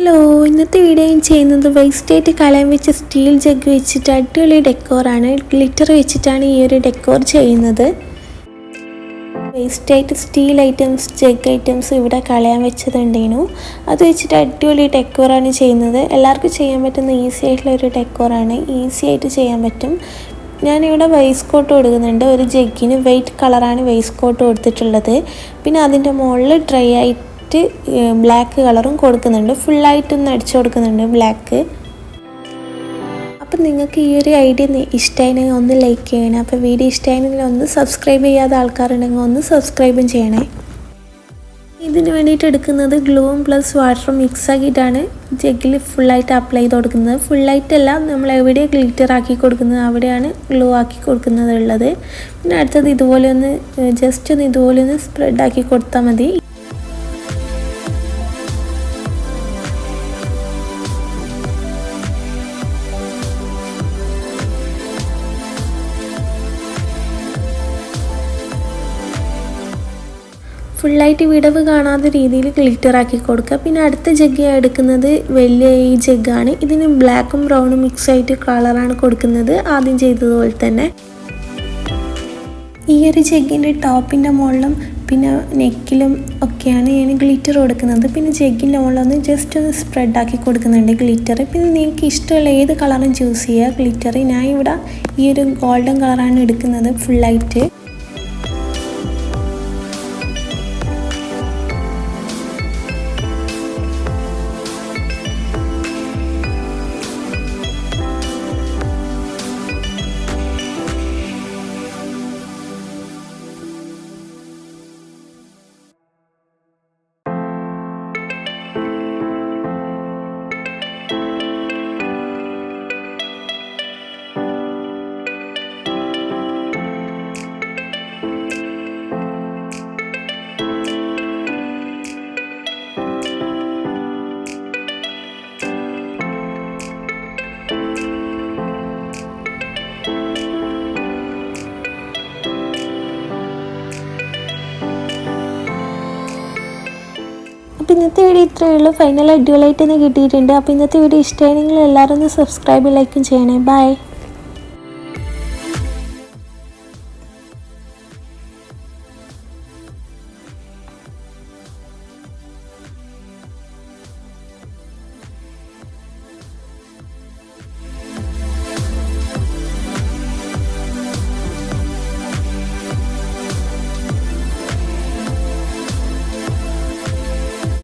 Hello ഇന്നത്തെ video ചെയ്യുന്നത് വേസ്റ്റായിട്ട് കലം വെച്ച് സ്റ്റീൽ ജഗ് വെച്ചിട്ട് അടിപൊളി ഡെക്കോറാണ് ഗ്ലിറ്റർ വെച്ചിട്ടാണ് ഈ ഒരു ഡെക്കോർ ചെയ്യുന്നത്. വേസ്റ്റായിട്ട് സ്റ്റീൽ ഐറ്റംസ് ജഗ് ഐറ്റംസ് ഇവിടെ കളയാൻ വെച്ചതുണ്ടേനു. അത് വെച്ചിട്ട് അടിപൊളി ഡെക്കോറാണ് ചെയ്യുന്നത്. എല്ലാവർക്കും ചെയ്യാൻ പറ്റുന്ന ഈസി ആയിട്ടുള്ള ഒരു ഡെക്കോറാണ് ഈസി ആയിട്ട് ചെയ്യാൻ പറ്റും. ഞാനിവിടെ വെയ്സ് കോട്ട് കൊടുക്കുന്നുണ്ട്. ഒരു ജഗ്ഗിന് വൈറ്റ് കളറാണ് വെയ്സ് കോട്ട് കൊടുത്തിട്ടുള്ളത്. പിന്നെ അതിന്റെ മുകളിൽ ഡ്രൈ ആയിട്ട് ബ്ലാക്ക് കളറും കൊടുക്കുന്നുണ്ട്. ഫുള്ളായിട്ടൊന്ന് അടിച്ചു കൊടുക്കുന്നുണ്ട് ബ്ലാക്ക് അപ്പം നിങ്ങൾക്ക് ഈ ഒരു ഐഡിയ ഇഷ്ടമായിരുന്നെങ്കിൽ ഒന്ന് ലൈക്ക് ചെയ്യണേ. അപ്പോൾ വീഡിയോ ഇഷ്ടമായിരുന്നെങ്കിൽ ഒന്ന് സബ്സ്ക്രൈബ് ചെയ്യാത്ത ആൾക്കാരുണ്ടെങ്കിൽ ഒന്ന് സബ്സ്ക്രൈബും ചെയ്യണേ. ഇതിന് വേണ്ടിയിട്ട് എടുക്കുന്നത് ഗ്ലൂവും പ്ലസ് വാട്ടറും മിക്സ് ആക്കിയിട്ടാണ് ജഗ്ഗിൽ ഫുള്ളായിട്ട് അപ്ലൈ ചെയ്ത് കൊടുക്കുന്നത്. ഫുള്ളായിട്ടല്ല നമ്മൾ എവിടെ ഗ്ലിറ്റർ ആക്കി കൊടുക്കുന്നത് അവിടെയാണ് ഗ്ലൂ ആക്കി കൊടുക്കുന്നത് ഉള്ളത്. പിന്നെ അടുത്തത് ഇതുപോലെ ഒന്ന് ജസ്റ്റ് ഒന്ന് ഇതുപോലെ ഒന്ന് സ്പ്രെഡ് ആക്കി കൊടുത്താൽ മതി. ഫുള്ളായിട്ട് വിടവ് കാണാത്ത രീതിയിൽ ഗ്ലിറ്റർ ആക്കി കൊടുക്കുക. പിന്നെ അടുത്ത ജഗ് എടുക്കുന്നത് വലിയ ഈ ജഗ്ഗാണ് ഇതിന് ബ്ലാക്കും ബ്രൗണും മിക്സ് ആയിട്ട് കളറാണ് കൊടുക്കുന്നത്. ആദ്യം ചെയ്തതുപോലെ തന്നെ. ഈ ഒരു ജഗ്ഗിന്റെ ടോപ്പിന്റെ മുകളിലും പിന്നെ നെക്കിലും ഒക്കെയാണ് ഞാൻ ഗ്ലിറ്റർ കൊടുക്കുന്നത്. പിന്നെ ജഗ്ഗിന്റെ മുകളിലൊന്ന് ജസ്റ്റ് ഒന്ന് സ്പ്രെഡ് ആക്കി കൊടുക്കുന്നുണ്ട് ഗ്ലിറ്റർ പിന്നെ നിങ്ങൾക്ക് ഇഷ്ടമുള്ള ഏത് കളറും ചൂസ് ചെയ്യുക. ഗ്ലിറ്റർ ഞാൻ ഇവിടെ ഈ ഒരു ഗോൾഡൻ കളറാണ് എടുക്കുന്നത് ഫുള്ളായിട്ട് അപ്പോൾ ഇന്നത്തെ വീഡിയോ ഇത്രയേ ഉള്ളൂ. ഫൈനൽ അടിപൊളിയായിട്ട് തന്നെ കിട്ടിയിട്ടുണ്ട്. അപ്പോൾ ഇന്നത്തെ വീഡിയോ ഇഷ്ടമായിരുന്നെങ്കിൽ എല്ലാവരും ഒന്ന് സബ്സ്ക്രൈബ് ലൈക്കും ചെയ്യണേ. ബൈ